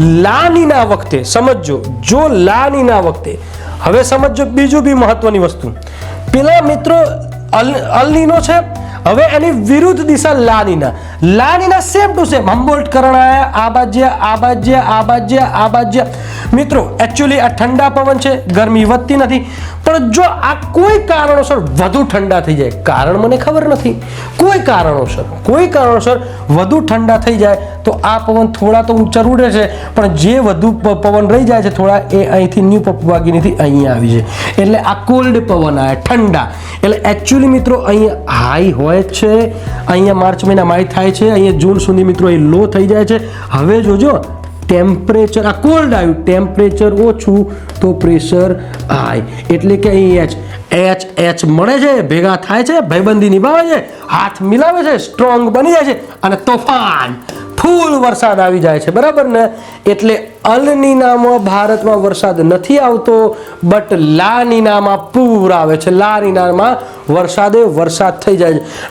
La Nina વખતે સમજો જો લાનીના વખતે. હવે સમજો બીજું બી મહત્વની વસ્તુ. પેલા મિત્રો અલ, અલનીનો છે, હવે એની વિરુદ્ધ દિશા La Nina. La Nina same to same Humboldt કરણાયા આબાજ્ય આબાજ્ય આબાજ્ય આબાજ્ય મિત્રો એકચ્યુઅલી આ ઠંડા પવન છે, ગરમી વધતી નથી. પણ જો આ કોઈ કારણોસર વધુ ઠંડા થઈ જાય, કારણ મને ખબર નથી. કોઈ કારણોસર કોઈ કારણોસર વધુ ઠંડા થઈ જાય તો આ પવન થોડા તો ઊંચા ઉડે છે, પણ જે વધુ પવન રહી જાય છે થોડા, એ અહીંથી ન્યૂ પપવાગીનીથી અહીંયા આવી છે. એટલે આ કોલ્ડ પવન આવે ઠંડા. એટલે એકચ્યુઅલી મિત્રો અહીંયા હાઈ હોય છે, અહીંયા માર્ચ મહિનામાં હાઈ થાય છે, અહીંયા જૂન સુધી મિત્રો અહીં લો થઈ જાય છે. હવે જોજો ટેમ્પરેચર આ કોલ્ડ આવ્યું ટેમ્પરેચર ઓછું તો પ્રેશર હાઈ એટલે કે અહીં એચ એચ એચ મળે છે, ભેગા થાય છે, ભાઈબંધી નિભાવે છે, હાથ મિલાવે છે સ્ટ્રોંગ બની જાય છે, અને તોફાન. ફૂલ વરસાદ આવી જાય છે, બરાબર ને? એટલે અલનીનામાં ભારતમાં વરસાદ નથી આવતો બટ લાનીનામાં પૂર આવે છે. લાનીનામાં વરસાદે વરસાદ થઈ જાય છે.